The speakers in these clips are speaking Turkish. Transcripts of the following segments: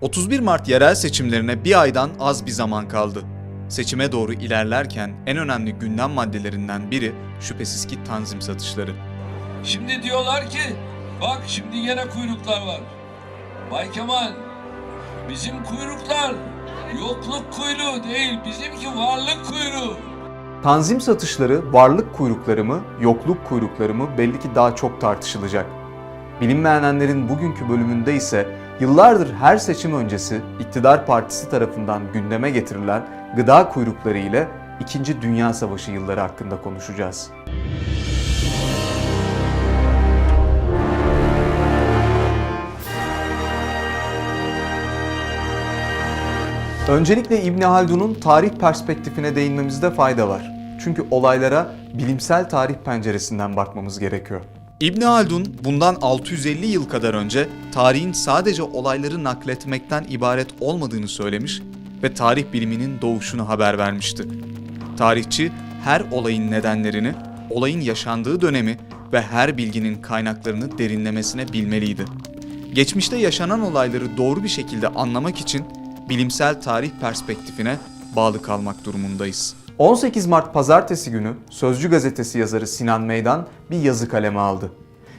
31 Mart yerel seçimlerine bir aydan az bir zaman kaldı. Seçime doğru ilerlerken en önemli gündem maddelerinden biri şüphesiz ki tanzim satışları. Şimdi diyorlar ki bak şimdi yine kuyruklar var. Bay Kemal bizim kuyruklar yokluk kuyruğu değil bizimki varlık kuyruğu. Tanzim satışları varlık kuyrukları mı, yokluk kuyrukları mı belli ki daha çok tartışılacak. Bilinmeyenlerin bugünkü bölümünde ise yıllardır her seçim öncesi iktidar partisi tarafından gündeme getirilen gıda kuyrukları ile 2. Dünya Savaşı yılları hakkında konuşacağız. Öncelikle İbni Haldun'un tarih perspektifine değinmemizde fayda var. Çünkü olaylara bilimsel tarih penceresinden bakmamız gerekiyor. İbni Haldun bundan 650 yıl kadar önce tarihin sadece olayları nakletmekten ibaret olmadığını söylemiş ve tarih biliminin doğuşunu haber vermişti. Tarihçi her olayın nedenlerini, olayın yaşandığı dönemi ve her bilginin kaynaklarını derinlemesine bilmeliydi. Geçmişte yaşanan olayları doğru bir şekilde anlamak için bilimsel tarih perspektifine bağlı kalmak durumundayız. 18 Mart pazartesi günü Sözcü gazetesi yazarı Sinan Meydan bir yazı kaleme aldı.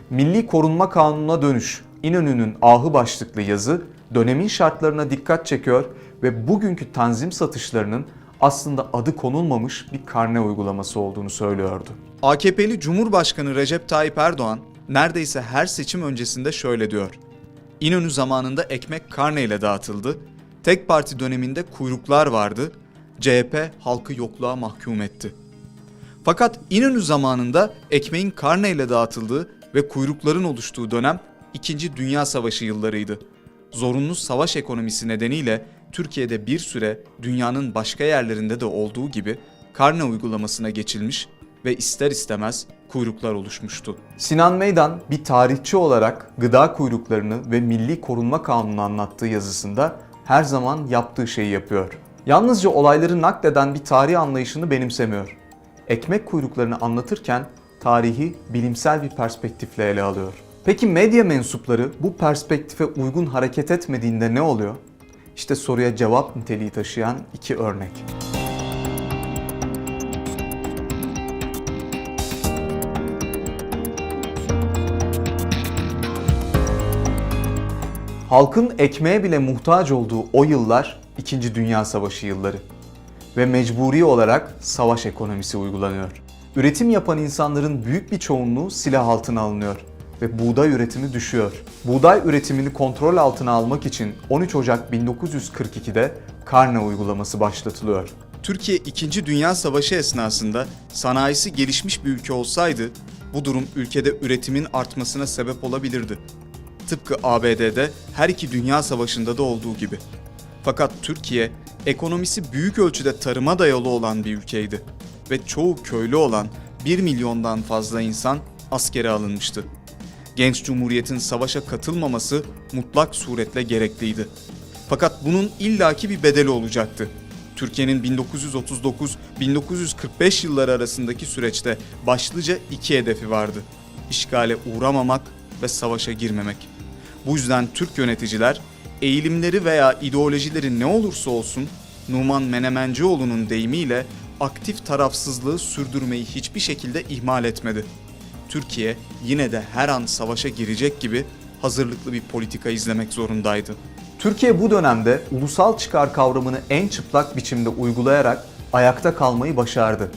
Milli Korunma Kanunu'na dönüş İnönü'nün ahı başlıklı yazı dönemin şartlarına dikkat çekiyor ve bugünkü tanzim satışlarının aslında adı konulmamış bir karne uygulaması olduğunu söylüyordu. AKP'li Cumhurbaşkanı Recep Tayyip Erdoğan neredeyse her seçim öncesinde şöyle diyor. İnönü zamanında ekmek karneyle dağıtıldı. Tek parti döneminde kuyruklar vardı. CHP halkı yokluğa mahkum etti. Fakat İnönü zamanında ekmeğin karneyle dağıtıldığı ve kuyrukların oluştuğu dönem 2. Dünya Savaşı yıllarıydı. Zorunlu savaş ekonomisi nedeniyle Türkiye'de bir süre dünyanın başka yerlerinde de olduğu gibi karne uygulamasına geçilmiş ve ister istemez kuyruklar oluşmuştu. Sinan Meydan bir tarihçi olarak gıda kuyruklarını ve Milli Korunma Kanunu anlattığı yazısında her zaman yaptığı şeyi yapıyor. Yalnızca olayları nakleden bir tarih anlayışını benimsemiyor. Ekmek kuyruklarını anlatırken tarihi bilimsel bir perspektifle ele alıyor. Peki medya mensupları bu perspektife uygun hareket etmediğinde ne oluyor? İşte soruya cevap niteliği taşıyan iki örnek. Halkın ekmeğe bile muhtaç olduğu o yıllar 2. Dünya Savaşı yılları ve mecburi olarak savaş ekonomisi uygulanıyor. Üretim yapan insanların büyük bir çoğunluğu silah altına alınıyor ve buğday üretimi düşüyor. Buğday üretimini kontrol altına almak için 13 Ocak 1942'de karne uygulaması başlatılıyor. Türkiye 2. Dünya Savaşı esnasında sanayisi gelişmiş bir ülke olsaydı bu durum ülkede üretimin artmasına sebep olabilirdi. Tıpkı ABD'de her iki dünya savaşında da olduğu gibi. Fakat Türkiye ekonomisi büyük ölçüde tarıma dayalı olan bir ülkeydi ve çoğu köylü olan 1 milyondan fazla insan askere alınmıştı. Genç Cumhuriyet'in savaşa katılmaması mutlak suretle gerekliydi. Fakat bunun illaki bir bedeli olacaktı. Türkiye'nin 1939-1945 yılları arasındaki süreçte başlıca iki hedefi vardı. İşgale uğramamak ve savaşa girmemek. Bu yüzden Türk yöneticiler eğilimleri veya ideolojileri ne olursa olsun Numan Menemencioğlu'nun deyimiyle aktif tarafsızlığı sürdürmeyi hiçbir şekilde ihmal etmedi. Türkiye yine de her an savaşa girecek gibi hazırlıklı bir politika izlemek zorundaydı. Türkiye bu dönemde ulusal çıkar kavramını en çıplak biçimde uygulayarak ayakta kalmayı başardı.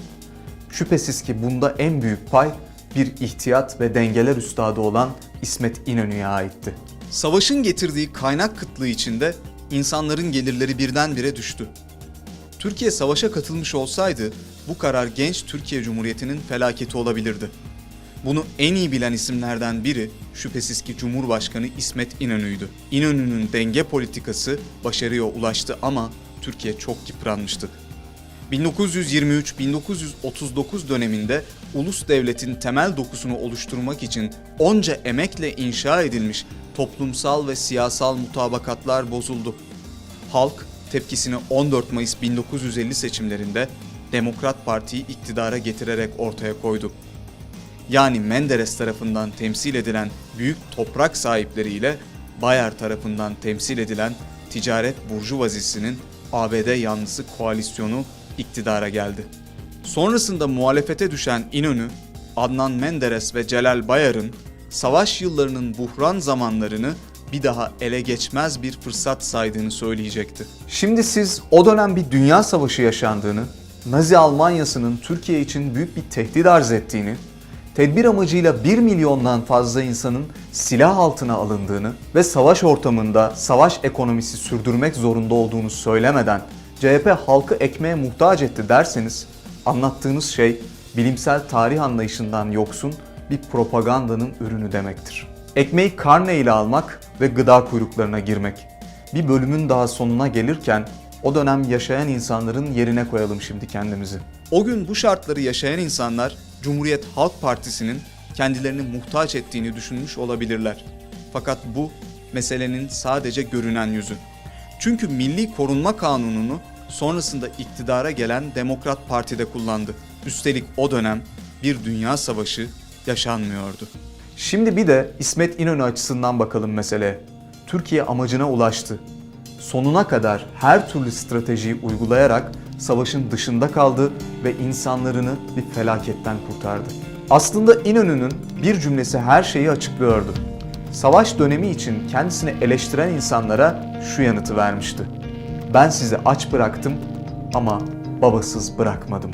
Şüphesiz ki bunda en büyük pay bir ihtiyat ve dengeler üstadı olan İsmet İnönü'ye aitti. Savaşın getirdiği kaynak kıtlığı içinde insanların gelirleri birdenbire düştü. Türkiye savaşa katılmış olsaydı bu karar genç Türkiye Cumhuriyeti'nin felaketi olabilirdi. Bunu en iyi bilen isimlerden biri şüphesiz ki Cumhurbaşkanı İsmet İnönü'ydü. İnönü'nün denge politikası başarıya ulaştı ama Türkiye çok yıpranmıştı. 1923-1939 döneminde ulus devletin temel dokusunu oluşturmak için onca emekle inşa edilmiş toplumsal ve siyasal mutabakatlar bozuldu. Halk tepkisini 14 Mayıs 1950 seçimlerinde Demokrat Parti'yi iktidara getirerek ortaya koydu. Yani Menderes tarafından temsil edilen büyük toprak sahipleriyle Bayer tarafından temsil edilen ticaret burjuvazisinin ABD yanlısı koalisyonu iktidara geldi. Sonrasında muhalefete düşen İnönü, Adnan Menderes ve Celal Bayar'ın savaş yıllarının buhran zamanlarını bir daha ele geçmez bir fırsat saydığını söyleyecekti. Şimdi siz o dönem bir dünya savaşı yaşandığını, Nazi Almanyası'nın Türkiye için büyük bir tehdit arz ettiğini, tedbir amacıyla 1 milyondan fazla insanın silah altına alındığını ve savaş ortamında savaş ekonomisi sürdürmek zorunda olduğunu söylemeden CHP halkı ekmeğe muhtaç etti derseniz anlattığınız şey bilimsel tarih anlayışından yoksun bir propagandanın ürünü demektir. Ekmeği karne ile almak ve gıda kuyruklarına girmek. Bir bölümün daha sonuna gelirken o dönem yaşayan insanların yerine koyalım şimdi kendimizi. O gün bu şartları yaşayan insanlar Cumhuriyet Halk Partisi'nin kendilerini muhtaç ettiğini düşünmüş olabilirler. Fakat bu meselenin sadece görünen yüzü. Çünkü Milli Korunma Kanunu'nu sonrasında iktidara gelen Demokrat Parti'de kullandı. Üstelik o dönem bir dünya savaşı yaşanmıyordu. Şimdi bir de İsmet İnönü açısından bakalım meseleye. Türkiye amacına ulaştı. Sonuna kadar her türlü stratejiyi uygulayarak savaşın dışında kaldı ve insanlarını bir felaketten kurtardı. Aslında İnönü'nün bir cümlesi her şeyi açıklıyordu. Savaş dönemi için kendisini eleştiren insanlara şu yanıtı vermişti. Ben sizi aç bıraktım ama babasız bırakmadım.